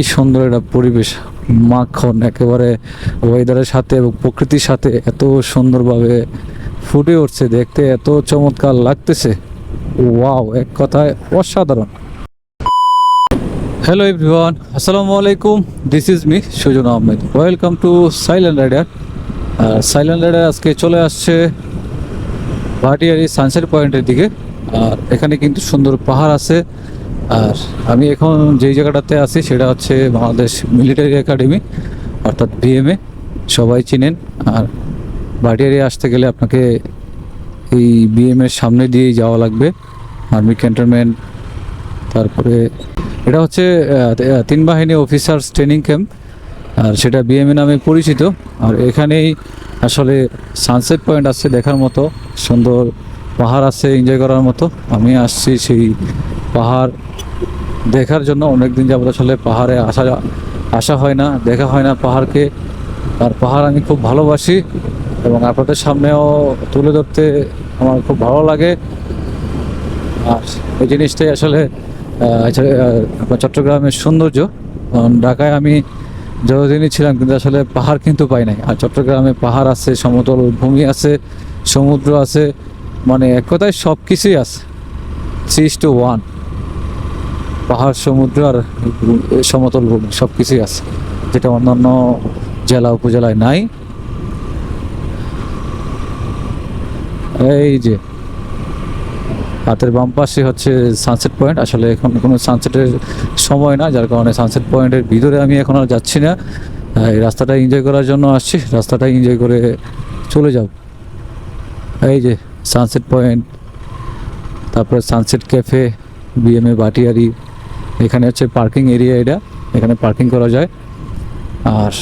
কি সুন্দর একটা পরিবেশ। মাখন একেবারে ওয়েদারের সাথে এবং প্রকৃতির সাথে এত সুন্দরভাবে ফুটে উঠছে, দেখতে এত চমৎকার লাগতেছে। ওয়াও, এক কথায় অসাধারণ। হ্যালো এভরিওয়ান আসসালামু আলাইকুম this is me Sujan Ahmed. Welcome to silent rider R silent rider আজকে চলে আসছে ভাটিয়ারি সানসেট পয়েন্টের দিকে। আর এখানে কিন্তু সুন্দর পাহাড় আছে। আর আমি এখন যেই জায়গাটাতে আছি সেটা হচ্ছে বাংলাদেশ মিলিটারি একাডেমি, অর্থাৎ বিএমএ সবাই চিনেন। আর ভাটিয়ারি আসতে গেলে আপনাকে এই বিএমের সামনে দিয়েই যাওয়া লাগবে। আর্মি ক্যান্টনমেন্ট তারপরে এটা হচ্ছে তিন বাহিনী অফিসার্স ট্রেনিং ক্যাম্প আর সেটা বিএমএ নামে পরিচিত। আর এখানেই আসলে সানসেট পয়েন্ট আছে দেখার মতো, সুন্দর পাহাড় আছে এনজয় করার মতো। আমি আসছি সেই পাহাড় দেখার জন্য অনেক দিন যাবত আসলে পাহাড়ে আসা আসা হয় না, দেখা হয় না পাহাড়কে। আর পাহাড় আমি খুব ভালোবাসি এবং আপনাদের সামনেও তুলে ধরতে আমার খুব ভালো লাগে। আর এই জিনিসটাই আসলে চট্টগ্রামের সৌন্দর্য। ঢাকায় আমি যতদিনই ছিলাম কিন্তু আসলে পাহাড় কিন্তু পাই নাই। আর চট্টগ্রামে পাহাড় আছে, সমতল ভূমি আছে, সমুদ্র আছে মানে এক কথায় সব কিছুই আছে। সিক্স টু ওয়ান পাহাড়, সমুদ্র আর সমতল ভূমি সব কিছুই আছে, যেটা অন্যান্য জেলা, উপজেলায় নাই। এই যে, হাতের বাম পাশে হচ্ছে সানসেট পয়েন্ট আসলে এখন কোনো সানসেটের সময় না, যার কারণে সানসেট পয়েন্টের ভিতরে আমি এখন আর যাচ্ছি না। এই রাস্তাটা এনজয় করার জন্য আসছি, রাস্তাটা এনজয় করে চলে যাব। এই যে সানসেট পয়েন্ট তারপরে সানসেট ক্যাফে বিএমএ বাটিয়ারি এখানে হচ্ছে পার্কিং এরিয়া এটা, এখানে পার্কিং করা যায়। আর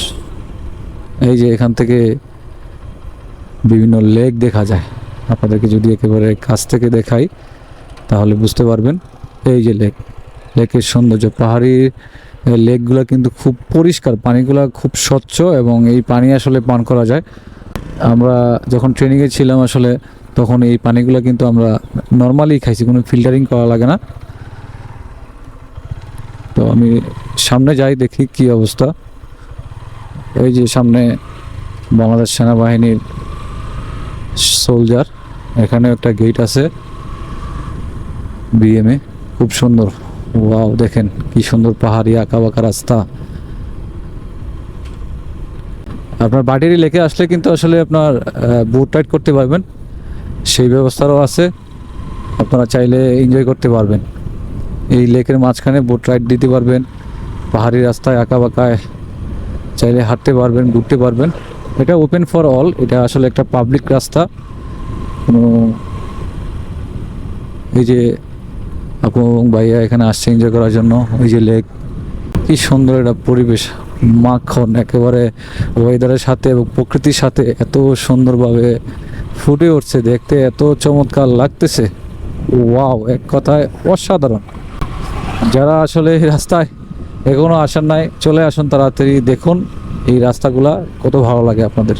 এই যে এখান থেকে বিভিন্ন লেক দেখা যায়। আপনাদেরকে যদি একেবারে কাছ থেকে দেখাই, তাহলে বুঝতে পারবেন, এই যে লেক লেকের সৌন্দর্য। পাহাড়ি লেকগুলো কিন্তু খুব পরিষ্কার, পানিগুলো খুব স্বচ্ছ এবং এই পানি আসলে পান করা যায়। আমরা যখন ট্রেনিংয়ে ছিলাম আসলে, তখন এই পানিগুলো কিন্তু আমরা নর্মালি খাইছি, কোনো ফিল্টারিং করা লাগে না। তো আমি সামনে যাই, দেখি কি অবস্থা। এই যে সামনে বাংলাদেশ সেনাবাহিনীর সোলজার এখানে একটা গেট আছে বিএমএ খুব সুন্দর। ওয়াও দেখেন কি সুন্দর পাহাড়ি আঁকা বাঁকা রাস্তা। আপনার বাটিরি লেকে আসলে কিন্তু আসলে আপনার বুট রাইড করতে পারবেন। সেই ব্যবস্থারও আছে। আপনারা চাইলে এনজয় করতে পারবেন। এই লেকের মাঝখানে বোট রাইড দিতে পারবেন। পাহাড়ি রাস্তায় আঁকা বাঁকায় চাইলে হাঁটতে পারবেন, ঘুরতে পারবেন। এটা ওপেন ফর অল এটা আসলে একটা পাবলিক রাস্তা। কোনো এই যে আপু এবং ভাইয়া এখানে আসছে এনজয় করার জন্য এই যে লেক কি সুন্দর একটা পরিবেশ, মাখন একেবারে ওয়েদারের সাথে এবং প্রকৃতির সাথে এত সুন্দরভাবে ফুটে উঠছে, দেখতে এত চমৎকার লাগতেছে। ওয়াও এক কথায় অসাধারণ। যারা আসলে রাস্তায় এখনও আসার নাই, চলে আসুন তাড়াতাড়ি দেখুন এই রাস্তাগুলা, কত ভালো লাগে আপনাদের।